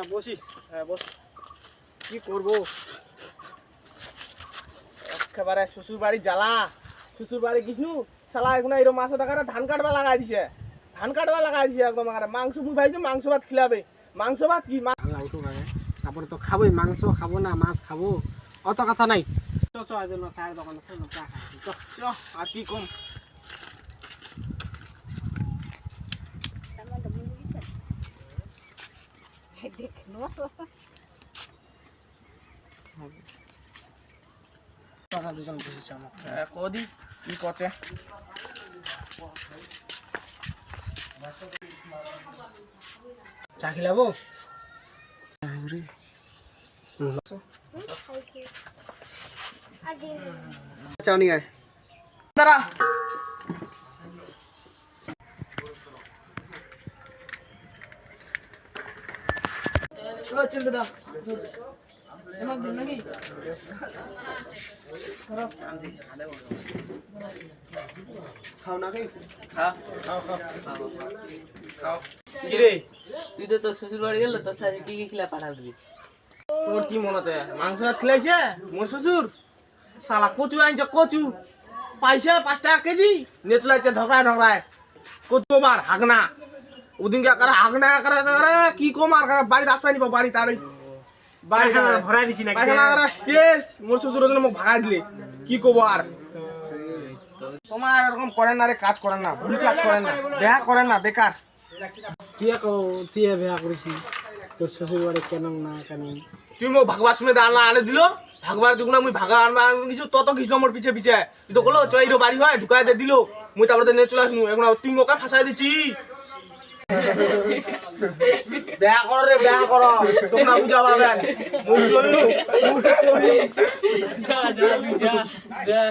না বসি। হ্যাঁ বস। কি করব? একেবারে শ্বশুর বাড়ি জ্বালা। শ্বশুর বাড়ি গিসনু শালা এখন এরকম মাসে টাকাটা ধান কাটবা লাগাই দিছে। ধান কাটবা লাগাই দিছে একদম মাংস ভাইছো মাংস ভাত খিলাবে। মাংস ভাত কি? মা- আল্লাহ তারপরে তো খাবোই মাংস খাব না মাছ খাব। অত কথা নাই। চ চ আজ না চায়ের দোকানে চ চ, আর কি কম টাকা দুজন বসেছে আমার হ্যাঁ, কদি কি করছে চা খিলাবো? চা নিয়ে দাঁড়া। এমন দিন খাও না হ্যাঁ কি রে? তুই তো তোর শ্বশুর বাড়ি গেলে তোর সাথে কি কি খিলা পাঠাল দিবি? তোর কি মনে হচ্ছে? মাংস ভাত খিলাইছে? মোর শ্বশুর? শালা কচু আনছে কচু। পাইছে পাঁচ টাকা কেজি? নিয়ে চলে যাচ্ছে ঝগড়ায় ঝগড়ায় কচু বার হাগনা। ওদিনকে আকারে হাগনা আকারে আকারে কি কম আর বাড়ি রাস্তায় নিব বাড়ি তার ওই বাড়ি ভরাই দিছি নাকি? পায়খানা আকারে শেষ। মোর শ্বশুর ওজন্য মোক ভাগাই দিলে কি কব আর? তোমার এরকম করেন না রে কাজ করেন না ভুল কাজ করেন না বেহা করেন না বেকার। তুই কো তুই বিয়া করেছি তোর শ্বশুর বাড়ি কেন না কেন? তুই মোক ভাগবার শুনে আনলা আনে দিল ভাগবার যখন আমি ভাগা আনবা কিছু তত কিছু আমার পিছে পিছে। তুই তো কলো চৈর বাড়ি হয় ঢুকাই দে দিল। মুই তারপরে নিয়ে চলে আসনু এখন তুই মোকে ফাঁসাই দিচ্ছি। বেয়া কর রে বেয়া কর। তোমরা বুঝা পাবেন চললু যা যা যা।